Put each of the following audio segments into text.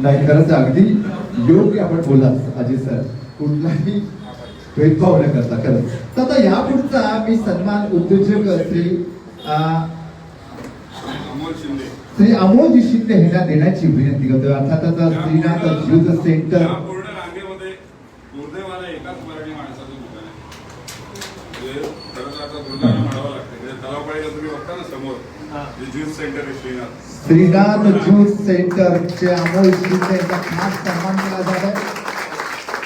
नाही खरंच अगदी योग्य आपण बोललात अजित सर. कुठलाही भेदभाव न करता खरंच तर आता यापुढचा मी सन्मान उद्योजक श्री श्री अमोलजी शिंदे यांना देण्याची विनंती करतो अर्थातच श्रीनाथ युथ सेंटर या पूर्ण रांगेमध्ये दुर्दैवाला एकाच मराठी माणसाचं दुकान आहे म्हणजे खरं तर आता दुर्दैव म्हणावं लागतं म्हणजे तलावपाळीला तुम्ही बघता ना समोर जे ज्यूस सेंटर आहे श्रीनाथ. श्रीनाथ ज्यूस सेंटरचे अमोल शिंदे यांचा खास सन्मान केला जात आहे.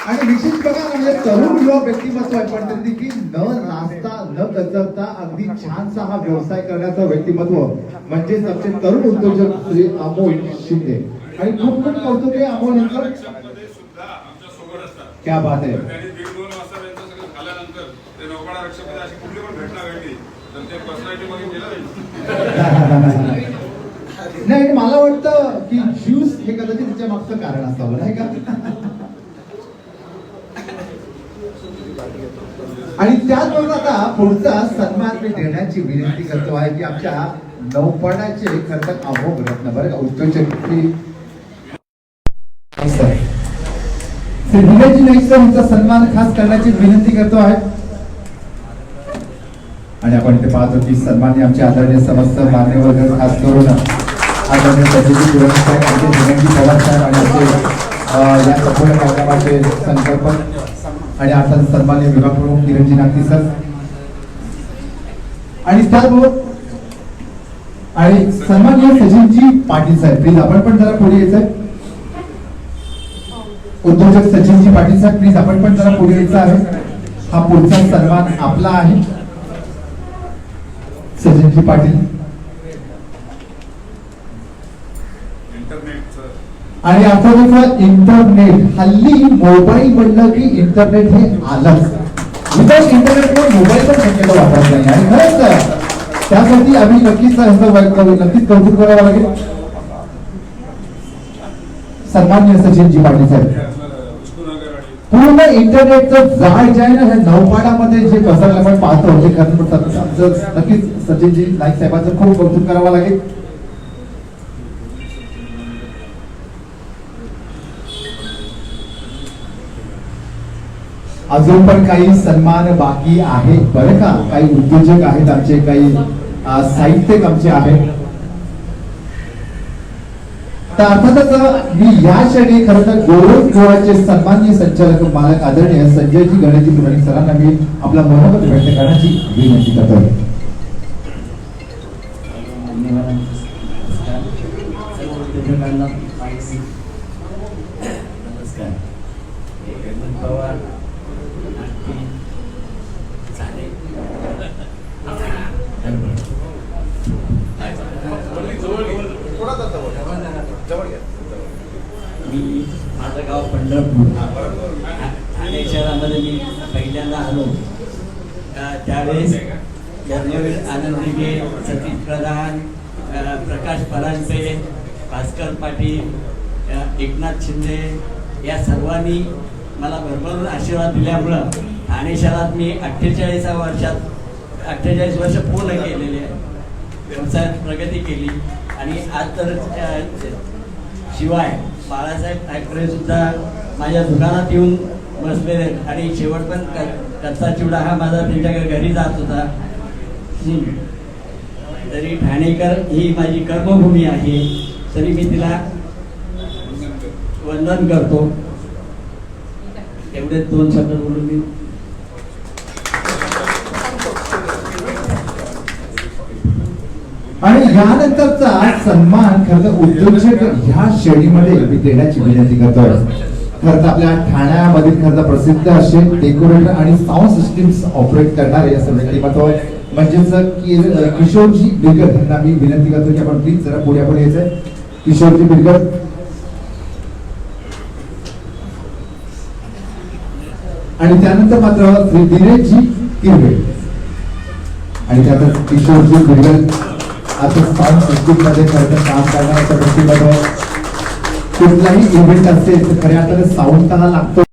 आणि विशेष बघा म्हणजे तरुण युवा व्यक्तिमत्व आहे. पण तरी देखील न नाचता न कचरता अगदी छानसा हा व्यवसाय करण्याचं व्यक्तिमत्व. म्हणजेच आमचे तरुण उद्योजक श्री अमोल शिंदे. आणि खूप खूप कौतुक आहे अमोल यांचं. मध्ये सुद्धा आमच्यासोबत असतात. क्या बात आहे. नाही. मला वाटतं की ज्यूस हे कदाचित तिच्या मागचं कारण असावं नाही का? आणि त्याचबरोबर आता पुढचा सन्मान मी देण्याची विनंती करतो आहे की आमच्या नौपणाचे खरं तर अमोघ रत्न बरं का उद्योजक श्री नाईक सर यांचा सन्मान खास करण्याची विनंती करतो आहे. आणि आपण इथे पाहतो की सन्मान्य आमचे आदरणीय समस्त मान्यवर्ग खास करून आदरणीय सचिव गुरु साहेब आमचे धनंजी पवार साहेब आणि आमचे या संपूर्ण कार्यक्रमाचे संकल्पक आणि आता सन्मान्य विभाग प्रमुख किरणजी नागती सर. आणि त्याचबरोबर आणि सन्मान्य सचिनजी पाटील साहेब प्लीज आपण पण जरा पुढे यायचंय. उद्योजक सचिनजी पाटील साहेब प्लीज आपण पण जरा पुढे यायचं आहे. हा पुढचा सन्मान आपला आहे. सचिनजी पाटील. आणि अर्थातच इंटरनेट हल्ली मोबाईल म्हणलं की इंटरनेट हे आलंच. विदाउट इंटरनेटवर मोबाईल पण शक्यतो वापरत नाही. आणि खरंच त्यासाठी आम्ही नक्कीच नक्कीच कौतुक करावं लागेल. सन्मान्य सचिनजी पाटील साहेब हे आपलं विष्णुनगर आणि पूर्ण इंटरनेटचं जाळ जे आहे ना हे नौपाडामध्ये जे पसरलं आपण पाहतो जे खरं तर आमचं नक्कीच सचिनजी नाईक साहेबांचं खूप कौतुक करावं लागेल. अजून पण काही सन्मान बाकी आहे बरं का? काही उद्योजक आहेत आमचे काही साहित्यिक आमचे आहेत. तर अर्थातच मी या क्षणी खरं तर गौरव गोवाचे सन्माननीय संचालक मालक आदरणीय संजयजी गणेशजी पुराणिक सरांना मी आपला मनोगत व्यक्त करण्याची विनंती करतो उद्योजकांना माहिती नमस्कार हे हेमंत पवार आणखी साने मी माझं गाव पंढरपूर ठाणे शहरामध्ये मी पहिल्यांदा आलो. त्यावेळेस यज्ञवीर आनंद दिगे सतीश प्रधान प्रकाश परांजपे भास्कर पाटील एकनाथ शिंदे या सर्वांनी मला भरभरून आशीर्वाद दिल्यामुळं ठाणे शहरात मी अठ्ठेचाळीसा वर्षात अठ्ठेचाळीस वर्ष पूर्ण केलेले आहे. व्यवसायात प्रगती केली. आणि आज तर शिवाय बाळासाहेब ठाकरे सुद्धा माझ्या दुकानात येऊन बसलेले आहेत. आणि शेवट पण क- कच्चा चिवडा हा माझा त्यांच्याकडे घरी जात होता. तरी ठाणेकर ही माझी कर्मभूमी आहे. तरी मी तिला वंदन करतो. एवढे दोन शब्द बोलून मी आणि यानंतरचा सन्मान खरं तर उद्योजक ह्या श्रेणीमध्ये मी देण्याची विनंती करतोय. खरं तर आपल्या ठाण्यामध्ये खरं तर प्रसिद्ध असे डेकोरेटर आणि साऊंड सिस्टीम्स ऑपरेट करणारे असं व्यक्तिमत्व म्हणजेच किशोरजी बिरगत यांना मी विनंती करतो की आपण प्लीज जरा पुढे आपण यायचंय. किशोरजी बिरगत आणि त्यानंतर मात्र श्री दिनेशजी किरवे आणि त्यानंतर किशोरजी बिरगत आता साऊंड सिस्टीममध्ये खरं तर काम करणाऱ्या व्यक्तिमत्व कुठलाही इव्हेंट असेल तर खऱ्या अर्थाने साऊंड त्याला लागतो.